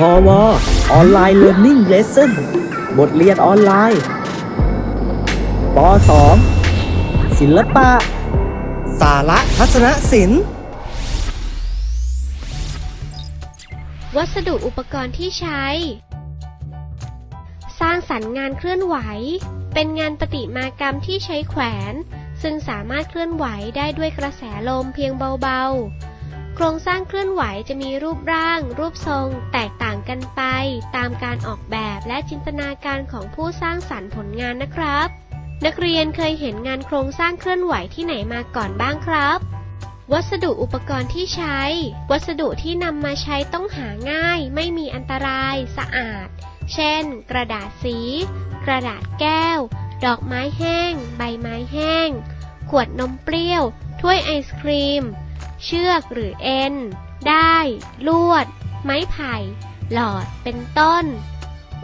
พอวออนไลน์เรียน i ิ g เลส s o n บทเรียนออนไลน์ป .2 ศิลปะ สาระทัศนศิลป์ วัสดุอุปกรณ์ที่ใช้ สร้างสรรค์งานเคลื่อนไหว เป็นงานประติมากรรมที่ใช้แขวน ซึ่งสามารถเคลื่อนไหวได้ด้วยกระแสลมเพียงเบาๆ โครงสร้างเคลื่อนไหวจะมีรูปร่าง รูปทรง แตกต่างกันไป ตามการออกแบบและจินตนาการของผู้สร้างสรรค์ผลงานนะครับ นักเรียนเคยเห็นงานโครงสร้างเคลื่อนไหวที่ไหนมาก่อนบ้างครับ วัสดุอุปกรณ์ที่ใช้ วัสดุที่นำมาใช้ต้องหาง่าย ไม่มีอันตราย สะอาด เช่น กระดาษสี กระดาษแก้ว ดอกไม้แห้ง ใบไม้แห้ง ขวดนมเปรี้ยว ถ้วยไอศครีม เชือกหรือเอ็น ได้ ลวด ไม้ไผ่ หลอด เป็นต้น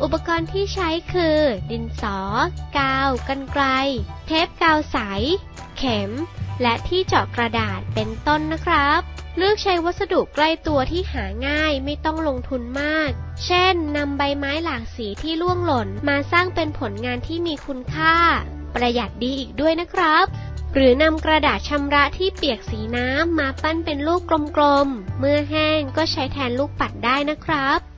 อุปกรณ์ที่ใช้คือ ดินสอ กาว กันไกล เทปกาวใส เข็ม และที่เจาะกระดาษ เป็นต้นนะครับ เลือกใช้วัสดุใกล้ตัวที่หาง่ายไม่ต้องลงทุนมาก เช่นนำใบไม้หลากสีที่ล่วงหล่นมาสร้างเป็นผลงานที่มีคุณค่า ประหยัดดีอีกด้วยนะครับ หรือนำกระดาษชำระที่เปียกสีน้ำมาปั้นเป็นลูกกลมๆ เมื่อแห้งก็ใช้แทนลูกปัดได้นะครับ